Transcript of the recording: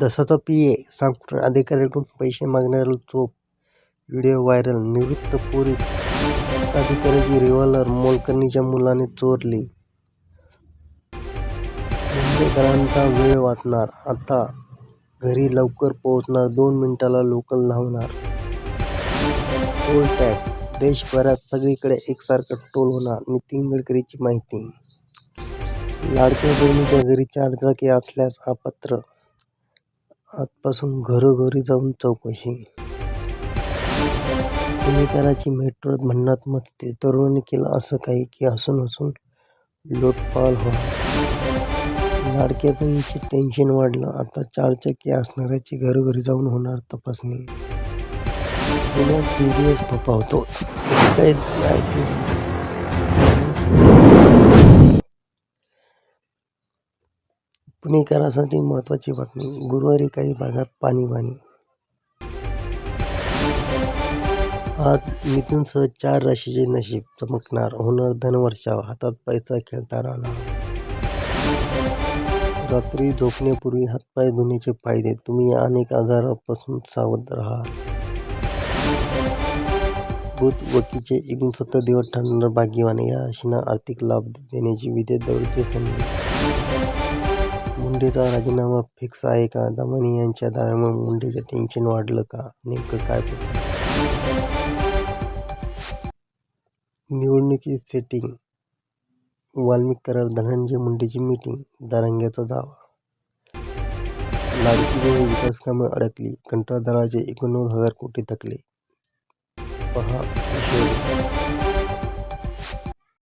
दसाचा ए सांगून अधिकाऱ्याकडून पैसे मागणाऱ्याला चोप. Video viral. निवृत्त पोलीस अधिकाऱ्याची रिव्हॉल्वर मोलकर्णीच्या मुलाने चोरली. मुंबईकरांचा वेळ वाचणार. आता घरी लवकर पोहोचणार. दोन मिनिटाला लोकल धावणार. Toll tax. देशभरात सगळीकडे एकसारखं टोल होणार. नितीन गडकरीची माहिती. लाडक्या बहिणीच्या घरी चारचाकी असल्यास अपात्र आजपासून घरोघरी जाऊन चौकशी. पुणेकरांची मेट्रोत भन्नाट मस्ती तरुणाने केलं असं काही की हसून हसून लोटपाल हो लाडक्या टेन्शन वाढलं. आता चारचाकी असणाऱ्याची घरोघरी जाऊन होणार तपासणी. पुण्यात जीडीएस फोफावतो काय पुणेकरांसाठी महत्त्वाची बातमी. गुरुवारी काही भागात पाणी आज मिथूनसह चार राशीचे नशीब चमकणार. होणार धनवर्षाव हातात पैसा खेळता राहणार रात्री झोपण्यापूर्वी हातपाय धुण्याचे फायदे. तुम्ही अनेक आजारांपासून सावध राहा. बुध वकीचे एकोणसत्तर दिवस ठरणार भाग्यवान. या राशींना आर्थिक लाभ देण्याची विदेश दौऱ्याची संधी. मुंडेचा राजीनामा फिक्स आहे का? दमानी यांच्या दाव्यामुळे मुंडेचं टेन्शन वाढलं का? नेमकं काय निवडणुकीत सेटिंग वाल्मिक करार धनंजय मुंडेची मीटिंग दारंग्याचा दावा. लाडकी बहीण विकास कामं अडकली. कंत्राटदाराचे एकोणनव्वद हजार कोटी थकले. पहा